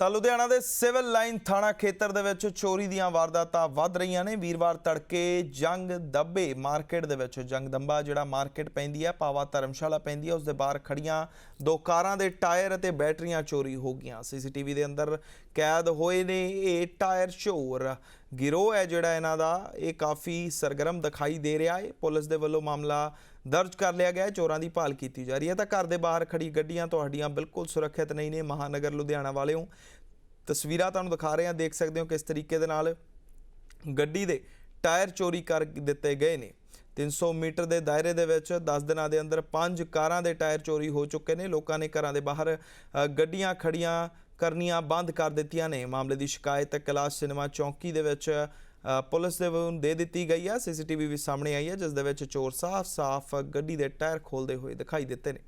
ਤਾਂ ਲੁਧਿਆਣਾ ਦੇ civil line ਥਾਣਾ ਖੇਤਰ ਦੇ ਵਿੱਚ ਚੋਰੀ ਦੀਆਂ ਵਾਰਦਾਤਾਂ ਵੱਧ ਰਹੀਆਂ ਨੇ। ਵੀਰਵਾਰ ਤੜਕੇ ਜੰਗ ਦੱਬੇ ਮਾਰਕੀਟ ਦੇ ਵਿੱਚ। ਜੰਗ ਦੰਬਾ ਜਿਹੜਾ ਮਾਰਕੀਟ ਪੈਂਦੀ ਹੈ ਪਾਵਾ ਧਰਮਸ਼ਾਲਾ ਪੈਂਦੀ ਹੈ ਉਸ ਦੇ ਬਾਹਰ ਖੜੀਆਂ ਦੋ ਕਾਰਾਂ ਦੇ ਟਾਇਰ ਅਤੇ ਬੈਟਰੀਆਂ ਚੋਰੀ ਹੋ ਗਈਆਂ। ਸੀਸੀਟੀਵੀ ਦੇ ਅੰਦਰ ਕੈਦ ਹੋਏ ਨੇ ਇਹ ਟਾਇਰ ਚੋਰ। ਗਿਰੋਹ ਹੈ ਜਿਹੜਾ ਇਹਨਾਂ ਦਾ, ਇਹ ਕਾਫੀ ਸਰਗਰਮ ਦਿਖਾਈ ਦੇ ਰਿਹਾ ਹੈ। ਪੁਲਿਸ ਦੇ ਵੱਲੋਂ ਮਾਮਲਾ ਦਰਜ ਕਰ ਲਿਆ ਗਿਆ ਹੈ, ਚੋਰਾਂ ਦੀ ਭਾਲ ਕੀਤੀ ਜਾ ਰਹੀ ਹੈ। ਤਾਂ ਘਰ ਦੇ ਬਾਹਰ ਖੜੀ ਗੱਡੀਆਂ ਤੁਹਾਡੀਆਂ ਬਿਲਕੁਲ ਸੁਰੱਖਿਅਤ ਨਹੀਂ ਨੇ, ਮਹਾਨਗਰ ਲੁਧਿਆਣਾ ਵਾਲਿਓ। ਤਸਵੀਰਾਂ ਤੁਹਾਨੂੰ ਦਿਖਾ ਰਹੇ ਹਾਂ, ਦੇਖ ਸਕਦੇ ਹੋ ਕਿਸ ਤਰੀਕੇ ਦੇ ਨਾਲ ਗੱਡੀ ਦੇ ਟਾਇਰ ਚੋਰੀ ਕਰ ਦਿੱਤੇ ਗਏ ਨੇ। 300 ਮੀਟਰ ਦੇ ਦਾਇਰੇ ਦੇ ਵਿੱਚ 10 ਦਿਨਾਂ ਦੇ ਅੰਦਰ ਪੰਜ ਕਾਰਾਂ ਦੇ ਟਾਇਰ ਚੋਰੀ ਹੋ ਚੁੱਕੇ ਨੇ। ਲੋਕਾਂ ਨੇ ਘਰਾਂ ਦੇ ਬਾਹਰ ਗੱਡੀਆਂ ਖੜੀਆਂ ਕਰਨੀਆਂ ਬੰਦ ਕਰ ਦਿੱਤੀਆਂ ਨੇ। ਮਾਮਲੇ ਦੀ ਸ਼ਿਕਾਇਤ ਕੈਲਾਸ਼ ਸਿਨੇਮਾ ਚੌਂਕੀ ਦੇ ਵਿੱਚ ਪੁਲਿਸ ਦੇ ਵੱਲੋਂ ਦੇ ਦਿੱਤੀ ਗਈ ਹੈ। ਸੀਸੀਟੀਵੀ ਵੀ ਸਾਹਮਣੇ ਆਈ ਹੈ, ਜਿਸ ਦੇ ਵਿੱਚ ਚੋਰ ਸਾਫ਼-ਸਾਫ਼ ਗੱਡੀ ਦੇ ਟਾਇਰ ਖੋਲਦੇ ਹੋਏ ਦਿਖਾਈ ਦਿੱਤੇ ਨੇ।